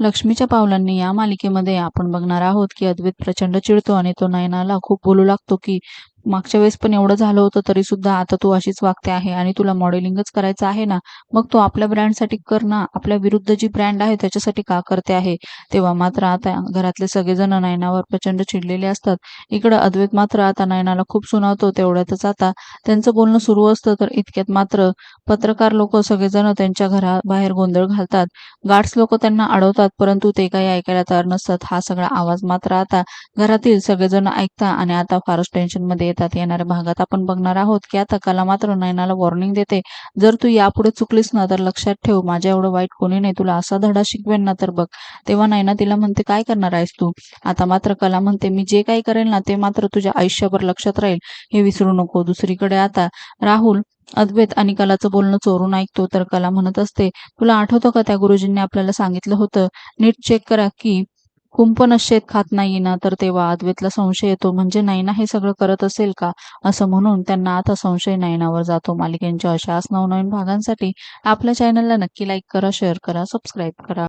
लक्ष्मीच्या पावलांनी या मालिकेमध्ये आपण बघणार आहोत की अद्वैत प्रचंड चिडतो आणि तो नयनाला खूप बोलू लागतो की मागच्या वेळेस पण एवढं झालं होतं तरी सुद्धा आता तू अशीच वागते आहे आणि तुला मॉडेलिंगच करायचं आहे ना मग तू आपल्या ब्रँडसाठी कर ना. आपल्या विरुद्ध जी ब्रँड आहे त्याच्यासाठी का करते आहे? तेव्हा मात्र आता घरातले सगळेजण नयनावर प्रचंड चिडलेले असतात. इकडं अद्वैत मात्र आता नयनाला खूप सुनावतो तेवढ्यातच आता त्यांचं बोलणं सुरू असतं तर इतक्यात मात्र पत्रकार लोक सगळेजण त्यांच्या घराबाहेर गोंधळ घालतात. गार्ड्स लोक त्यांना अडवतात परंतु ते काही ऐकायला तयार नसतात. हा सगळा आवाज मात्र आता घरातील सगळेजण ऐकता आणि आता फारच टेन्शनमध्ये येतात येणाऱ्या भागात. आपण बघणार आहोत की आता कला मात्र नयनाला वॉर्निंग देते. जर तू यापुढे चुकलीस ना तर लक्षात ठेव माझ्या एवढं वाईट कोणी नाही. तुला असा धडा शिकवेन ना तर बघ. तेव्हा नयना तिला म्हणते काय करणार आहेस तू? आता मात्र कला म्हणते मी जे काही करेल ना ते मात्र तुझ्या आयुष्यभर लक्षात राहील. हे विसरू नको. दुसरीकडे आता राहुल अद्वैत आणि कलाचं बोलणं चोरून ऐकतो. तर कला म्हणत असते तुला आठवतं का त्या गुरुजींनी आपल्याला सांगितलं होतं? नीट चेक करा की कुंपण शेत खात नाही ना तर तेव्हा अद्वैतला संशय येतो. म्हणजे नैना हे सगळं करत असेल का? असं म्हणून त्यांना आता संशय नयनावर जातो. मालिकेंच्या अशाच नवनवीन भागांसाठी आपल्या चॅनलला नक्की लाईक करा शेअर करा सबस्क्राईब करा.